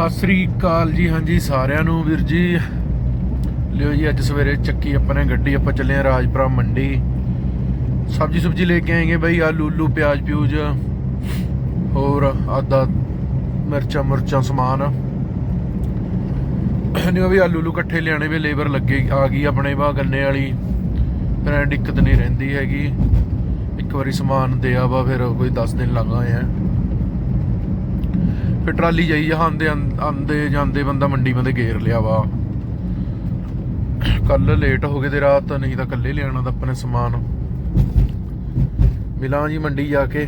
ਸਤਿ ਸ੍ਰੀ ਅਕਾਲ ਜੀ, ਹਾਂਜੀ ਸਾਰਿਆਂ ਨੂੰ ਵੀਰ ਜੀ। ਲਿਓ ਜੀ, ਅੱਜ ਸਵੇਰੇ ਚੱਕੀ ਆਪਾਂ ਨੇ ਗੱਡੀ, ਆਪਾਂ ਚੱਲੇ ਆ ਰਾਜਪੁਰਾ ਮੰਡੀ। ਸਬਜੀ ਸੁਬਜੀ ਲੈ ਕੇ ਆਏਗੇ ਬਈ, ਆਲੂ, ਉਲੂ, ਪਿਆਜ਼, ਪਿਊਜ਼, ਹੋਰ ਆਦਾ ਮਿਰਚਾਂ, ਮੁਰਚਾਂ, ਸਮਾਨ। ਨਹੀਂ ਵੀ ਆਲੂ, ਉਲੂ ਇਕੱਠੇ ਲਿਆਣੇ ਵੀ ਲੇਬਰ ਲੱਗੇ, ਆ ਗਈ ਆਪਣੇ ਵਾ ਗੰਨੇ ਵਾਲੀ। ਫਿਰ ਦਿੱਕਤ ਨਹੀਂ ਰਹਿੰਦੀ ਹੈਗੀ। ਇੱਕ ਵਾਰੀ ਸਮਾਨ ਦਿਆ ਵਾ ਫਿਰ ਕੋਈ 10 ਦਿਨ ਲੱਗ ਆਏ ਆ। ਫਿਰ ਟਰਾਲੀ ਜਾਈ ਜਾਂਦੇ ਆਂਦੇ ਜਾਂਦੇ ਬੰਦਾ ਮੰਡੀ ਬੰਦੇ ਗੇਰ ਲਿਆ ਵਾ। ਕੱਲ ਲੇਟ ਹੋ ਗਏ ਤੇ ਰਾਤ, ਨਹੀਂ ਤਾਂ ਕੱਲੇ ਲਿਆਣਾ ਤਾਂ ਆਪਣੇ ਸਮਾਨ। ਮਿਲਾਂ ਜੀ ਮੰਡੀ ਜਾ ਕੇ।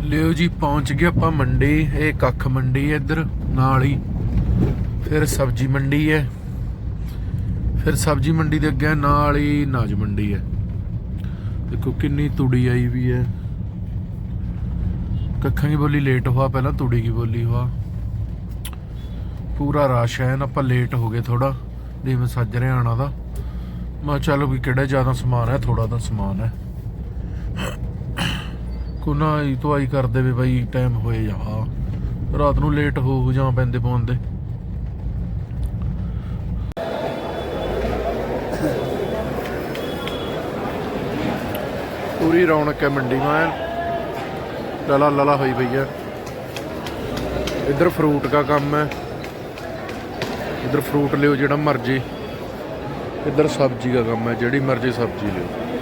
ਲਿਓ ਜੀ, ਪਹੁੰਚ ਗਏ ਆਪਾਂ ਮੰਡੀ, ਇਹ ਕੱਖ ਮੰਡੀ ਹੈ ਇੱਧਰ, ਨਾਲ ਹੀ। ਫਿਰ ਸਬਜ਼ੀ ਮੰਡੀ ਹੈ। ਫਿਰ ਸਬਜ਼ੀ ਮੰਡੀ ਦੇ ਅੱਗੇ ਨਾਲ ਹੀ ਨਾਜ ਮੰਡੀ ਹੈ। ਦੇਖੋ ਕਿੰਨੀ ਤੂੜੀ ਆਈ ਵੀ ਹੈ। ਕੱਖਾਂ ਦੀ ਬੋਲੀ ਲੇਟ ਹੋਆ, ਪਹਿਲਾਂ ਤੂੜੀ ਦੀ ਬੋਲੀ ਹੋਆ? ਪੂਰਾ ਰਸ਼ ਹੈ ਨਾ ਆਪਾਂ ਲੇਟ ਹੋ ਗਏ ਥੋੜਾ ਜਿਵੇਂ ਸੱਜ ਰਿਹਾ ਆਣਾ ਦਾ। ਮੈਂ ਕਿਹਾ ਚਲੋ ਵੀ ਕਿਹੜਾ ਜ਼ਿਆਦਾ ਸਮਾਨ ਹੈ ਥੋੜਾ ਤਾਂ ਸਮਾਨ ਹੈ ਕੋਨਾ ਹੀ ਤੋਂ ਆਈ ਕਰਦੇ ਵੀ ਬਾਈ ਟਾਈਮ ਹੋਏ ਜਾ। ਰਾਤ ਨੂੰ ਲੇਟ ਹੋ ਹੋ ਜਾਂ ਪੈਂਦੇ ਪਾਉਂਦੇ ਪੂਰੀ ਰੌਣਕ ਹੈ ਮੰਡੀ ਮੈਂ ਲਲਾ ਲਲਾ ਹੋਈ ਪਈ ਹੈ ਇੱਧਰ ਫਰੂਟ ਦਾ ਕੰਮ ਹੈ। ਇੱਧਰ ਫਰੂਟ ਲਿਓ ਜਿਹੜਾ ਮਰਜ਼ੀ। ਇੱਧਰ ਸਬਜ਼ੀ ਦਾ ਕੰਮ ਹੈ, ਜਿਹੜੀ ਮਰਜ਼ੀ ਸਬਜ਼ੀ ਲਿਓ।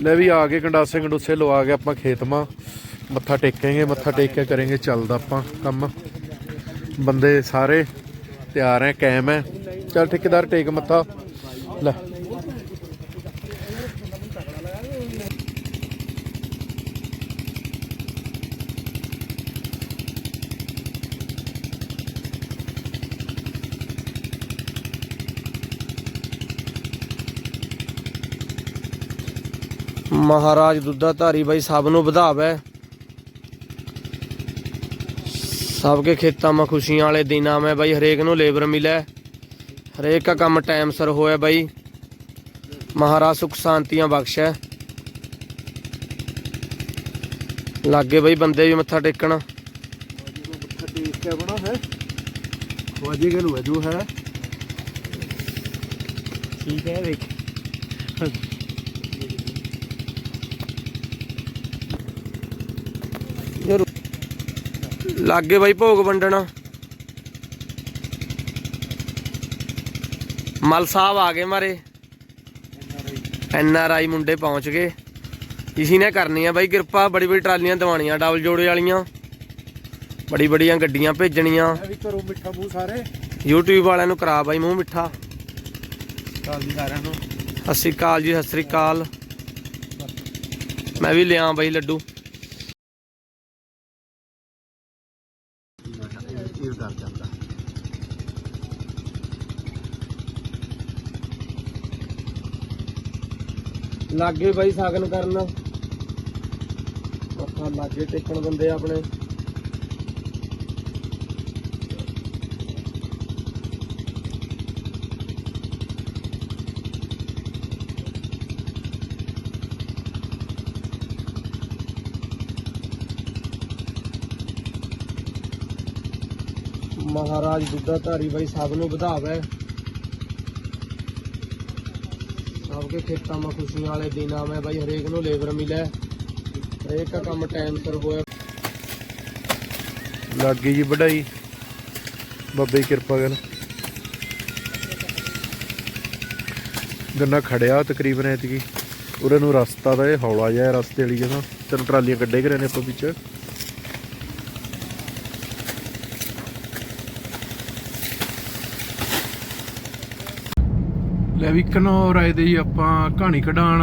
ਲੈ ਵੀ ਆ ਕੇ ਗੰਡਾਸੇ ਗੰਡੂਸੇ ਲਵਾ ਕੇ ਆਪਾਂ ਖੇਤਮਾ ਮੱਥਾ ਟੇਕਾਂਗੇ, ਮੱਥਾ ਟੇਕ ਕੇ ਕਰਾਂਗੇ, ਚੱਲਦਾ ਆਪਾਂ ਕੰਮ। ਬੰਦੇ ਸਾਰੇ ਤਿਆਰ ਐ, ਕਾਇਮ ਐ। ਚੱਲ ਠੇਕੇਦਾਰ, ਟੇਕ ਮੱਥਾ। ਲੈ। ਮਹਾਰਾਜ ਦੁੱਧਾ ਧਾਰੀ ਬਾਈ ਸਭ ਨੂੰ ਵਧਾਵੇ। ਸਭ ਕੇ ਖੇਤਾਂ ਮਾ ਖੁਸ਼ੀਆਂ ਵਾਲੇ ਦਿਨ ਆਵੇਂ ਬਾਈ ਹਰੇਕ ਨੂੰ ਲੇਬਰ ਮਿਲੇ। ਹਰੇਕ ਦਾ ਕੰਮ ਟਾਈਮ ਸਿਰ ਹੋਇਆ ਬਾਈ। ਮਹਾਰਾਜ ਸੁਖ ਸ਼ਾਂਤੀਆਂ ਬਖਸ਼ੈ। ਲਾਗੇ ਬਾਈ ਬੰਦੇ ਵੀ ਮੱਥਾ ਟੇਕਣ। ਮੱਥਾ ਟੇਕ ਕੇ ਬਣਾ ਹੈ। ਵਾਜੀ ਗਲੂ ਵਜੂ ਹੈ। ਠੀਕ ਹੈ ਦੇਖ ਲਾਗੇ ਬਾਈ ਭੋਗ ਵੰਡਣਾ। ਮਲ ਸਾਹਿਬ ਆ ਗਏ ਮਾਰੇ। ਐਨ ਆਰ ਆਈ ਮੁੰਡੇ ਪਹੁੰਚ ਗਏ। ਇਸੀ ਨੇ ਕਰਨੀ ਆ ਬਾਈ ਕਿਰਪਾ ਬੜੀ ਬੜੀ ਟਰਾਲੀਆਂ ਦਵਾਣੀਆਂ ਡਬਲ ਜੋੜੇ ਵਾਲੀਆਂ। ਬੜੀ ਬੜੀਆਂ ਗੱਡੀਆਂ ਭੇਜਣੀਆਂ। ਵੀ ਕਰੋ ਮਿੱਠਾ ਮੂੰਹ ਸਾਰੇ। YouTube ਵਾਲਿਆਂ ਨੂੰ ਕਰਾ ਬਾਈ ਮੂੰਹ ਮਿੱਠਾ। ਕਾਲ ਦੀ ਸਾਰਿਆਂ ਨੂੰ। ਸਤਿ ਸ਼੍ਰੀ ਅਕਾਲ ਜੀ ਸਤਿ ਸ਼੍ਰੀ ਅਕਾਲ। ਮੈਂ ਵੀ ਲਿਆ ਬਾਈ ਲੱਡੂ। ਕਰ ਜਾਂਦਾ। ਲਾਗੇ ਬਾਈ ਸਾਗਨ ਕਰਨ। ਮੱਥਾ ਲਾਗੇ ਟੇਕਣ ਬੰਦੇ ਆਪਣੇ। ਮਹਾਰਾਜ ਦੁੱਧਾ ਧਾਰੀ ਬਾਈ ਸਭ ਨੂੰ ਵਧਾਵੇ। ਸਭ ਕੇ ਖੇਤਾਂ ਮਾ ਖੁਸ਼ੀਆਂ ਵਾਲੇ ਦਿਨ ਆਵੇਂ ਬਾਈ, ਹਰੇਕ ਨੂੰ ਲੇਬਰ ਮਿਲੇ। ਹਰੇਕ ਦਾ ਕੰਮ ਟਾਈਮ ਸਿਰ ਹੋਇਆ ਲੱਗ ਗਈ ਜੀ ਵਢਾਈ ਬਾਬੇ ਦੀ ਕਿਰਪਾ ਕਰਨ। ਗੰਨਾ ਖੜਿਆ ਤਕਰੀਬਨ ਐਤਕੀ। ਉਰੇ ਨੂੰ ਰਸਤਾ ਦਾ ਇਹ ਹੌਲਾ ਜਿਹਾ ਰਸਤੇ ਵਾਲੀ ਜਗ੍ਹਾ। ਤੈਨੂੰ ਟਰਾਲੀਆਂ ਕੱਢੇ ਕਰੇ ਨੇ ਆਪਾਂ ਵਿੱਚ। ਲੈ ਵੀ ਕਨੌਰ ਆਏ ਦੇ ਜੀ ਆਪਾਂ ਕਹਾਣੀ ਕਢਾਣ।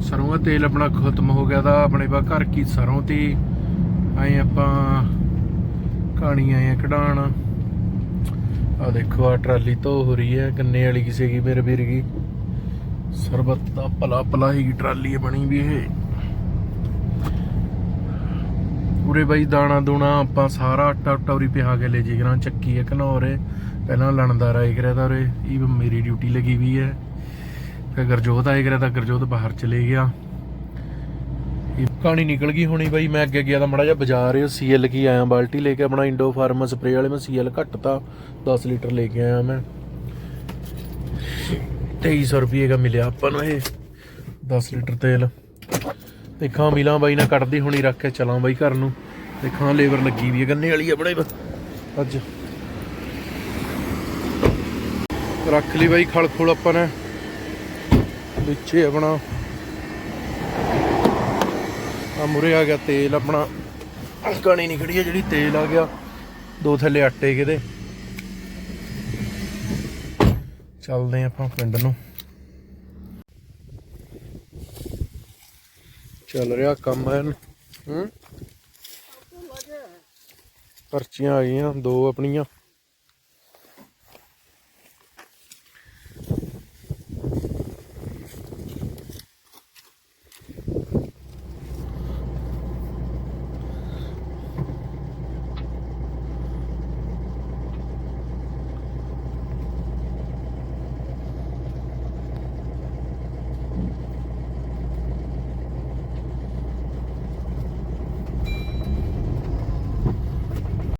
ਸਰੋਂ ਦਾ ਤੇਲ ਆਪਣਾ ਖਤਮ ਹੋ ਗਿਆ ਦਾ, ਆਪਣੇ ਬਾ ਘਰ ਕੀ ਸਰੋਂ ਤੀ। ਆਏ ਆਪਾਂ ਕਹਾਣੀ ਆਏ ਕਢਾਣ। ਆ ਦੇਖੋ ਆ ਟਰਾਲੀ ਧੋ ਹੋ ਰਹੀ ਹੈ, ਗੰਨੇ ਵਾਲੀ ਕਿਸੇ ਕੀ ਮੇਰੇ ਵੀਰ ਕੀ। ਸਰਬਤ ਦਾ ਭਲਾ ਭਲਾ ਹੀ ਟਰਾਲੀ ਹੈ ਬਣੀ ਵੀ ਇਹ। ਉਰੇ ਬਾਈ ਦਾਣਾ ਦੂਣਾ ਆਪਾਂ ਸਾਰਾ ਆਟਾ ਉਟਾ ਉਰੀ ਪਿਹਾ ਕੇ ਲੈ ਜੀ ਕਰਾਂ। ਚੱਕੀ ਹੈ ਘਨੌਰੇ ਪਹਿਲਾਂ ਲਣਦਾ ਰਾਏ ਕਰਿਆ ਤਾਂ ਉਰੇ। ਇਹ ਮੇਰੀ ਡਿਊਟੀ ਲੱਗੀ ਵੀ ਹੈ। ਫਿਰ ਗਰਜੋਤ ਆਏ ਕਰਿਆ ਤਾਂ ਗਰਜੋਤ ਬਾਹਰ ਚਲੇ ਗਿਆ। ਇਹ ਕਹਾਣੀ ਨਿਕਲ ਗਈ ਹੋਣੀ ਬਾਈ। ਮੈਂ ਅੱਗੇ ਗਿਆ ਤਾਂ ਮੜਾ ਜਿਹਾ ਬਾਜ਼ਾਰ ਸੀਐਲ ਕੀ ਆਇਆ, ਬਾਲਟੀ ਲੈ ਕੇ ਆਪਣਾ ਇੰਡੋ ਫਾਰਮ ਸਪਰੇਅ ਵਾਲੇ ਮੈਂ ਸੀਐਲ ਘੱਟਤਾ। 10 ਲੀਟਰ ਲੈ ਕੇ ਆਇਆ ਮੈਂ। 2300 ਰੁਪਏ ਦਾ ਮਿਲਿਆ ਆਪਾਂ ਨੂੰ ਇਹ। 10 ਲੀਟਰ ਤੇਲ। ਦੇਖਾਂ ਮਿਲਾਂ ਬਾਈ ਨਾ ਕੱਢਦੀ ਹੁਣੀ ਰੱਖ ਕੇ ਚਲਾਂ ਬਾਈ ਘਰ ਨੂੰ। ਦੇਖਾਂ ਲੇਬਰ ਲੱਗੀ ਵੀ ਹੈ ਗੰਨੇ ਵਾਲੀ ਆ ਆਪਣੇ ਅੱਜ। ਰੱਖ ਲਈ ਬਾਈ ਖਲ ਖੁਲ ਆਪਾਂ ਨੇ। ਵਿੱਚੇ ਆਪਣਾ। ਆ ਮੁਰੇ ਆ ਗਿਆ ਤੇਲ ਆਪਣਾ। ਕਣੀ ਨਹੀਂ ਖੜੀ ਹੈ ਜਿਹੜੀ ਤੇਲ ਆ ਗਿਆ। ਦੋ ਥੱਲੇ ਆਟੇ ਕਿਹਦੇ ਚੱਲਦੇ ਆਪਾਂ ਪਿੰਡ ਨੂੰ। ਚੱਲ ਰਿਹਾ ਕੰਮ ਹੈ ਹੂੰ? ਪਰਚੀਆਂ ਆ ਗਈਆਂ ਦੋ ਆਪਣੀਆਂ।